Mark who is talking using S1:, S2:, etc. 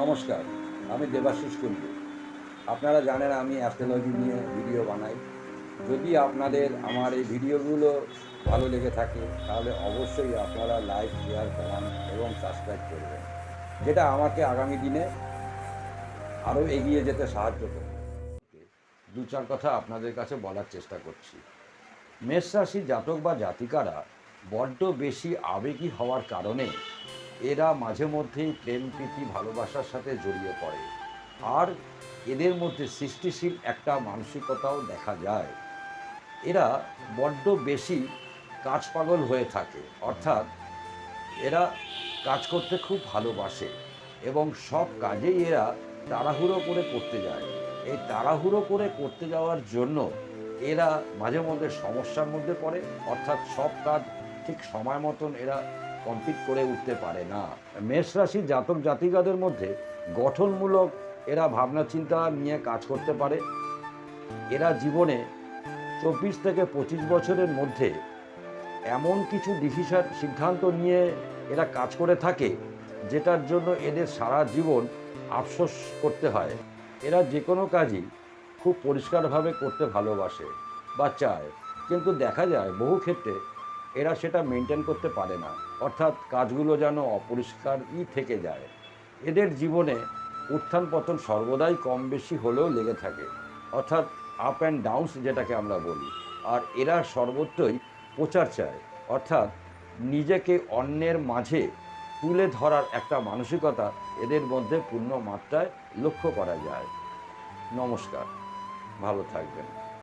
S1: নমস্কার, আমি দেবাশিস কুণ্ডু। আপনারা জানেন আমি অ্যাস্ট্রোলজি নিয়ে ভিডিও বানাই। যদি আপনাদের আমার এই ভিডিওগুলো ভালো লেগে থাকে, তাহলে অবশ্যই আপনারা লাইক, শেয়ার করান এবং সাবস্ক্রাইব করবেন, যেটা আমাকে আগামী দিনে আরও এগিয়ে যেতে সাহায্য করবে। দু চার কথা আপনাদের কাছে বলার চেষ্টা করছি। মেষ রাশি জাতক বা জাতিকারা বড্ড বেশি আবেগী হওয়ার কারণে এরা মাঝে মধ্যেই প্রেম, প্রীতি, ভালোবাসার সাথে জড়িয়ে পড়ে। আর এদের মধ্যে সৃষ্টিশীল একটা মানসিকতাও দেখা যায়। এরা বড্ড বেশি কাজ পাগল হয়ে থাকে। অর্থাৎ এরা কাজ করতে খুব ভালোবাসে এবং সব কাজেই এরা তাড়াহুড়ো করে করতে যায়। এই তাড়াহুড়ো করে করতে যাওয়ার জন্য এরা মাঝে মধ্যে সমস্যার মধ্যে পড়ে। অর্থাৎ সব কাজ ঠিক সময় মতন এরা কমপ্লিট করে উঠতে পারে না। মেষ রাশির জাতক জাতিকাদের মধ্যে গঠনমূলক এরা ভাবনা চিন্তা নিয়ে কাজ করতে পারে। এরা জীবনে চব্বিশ থেকে পঁচিশ বছরের মধ্যে এমন কিছু ডিসিশন সিদ্ধান্ত নিয়ে এরা কাজ করে থাকে, যেটার জন্য এদের সারা জীবন আফসোস করতে হয়। এরা যে কোনো কাজই খুব পরিষ্কারভাবে করতে ভালোবাসে বা চায়। কিন্তু দেখা যায় বহু ক্ষেত্রে এরা সেটা মেনটেন করতে পারে না। অর্থাৎ কাজগুলো যেন অপরিষ্কারই থেকে যায়। এদের জীবনে উত্থান পতন সর্বদাই কম বেশি হলেও লেগে থাকে। অর্থাৎ আপ অ্যান্ড ডাউনস যেটাকে আমরা বলি। আর এরা সর্বত্রই প্রচার চায়। অর্থাৎ নিজেকে অন্যের মাঝে তুলে ধরার একটা মানসিকতা এদের মধ্যে পূর্ণ মাত্রায় লক্ষ্য করা যায়। নমস্কার। ভালো থাকবেন।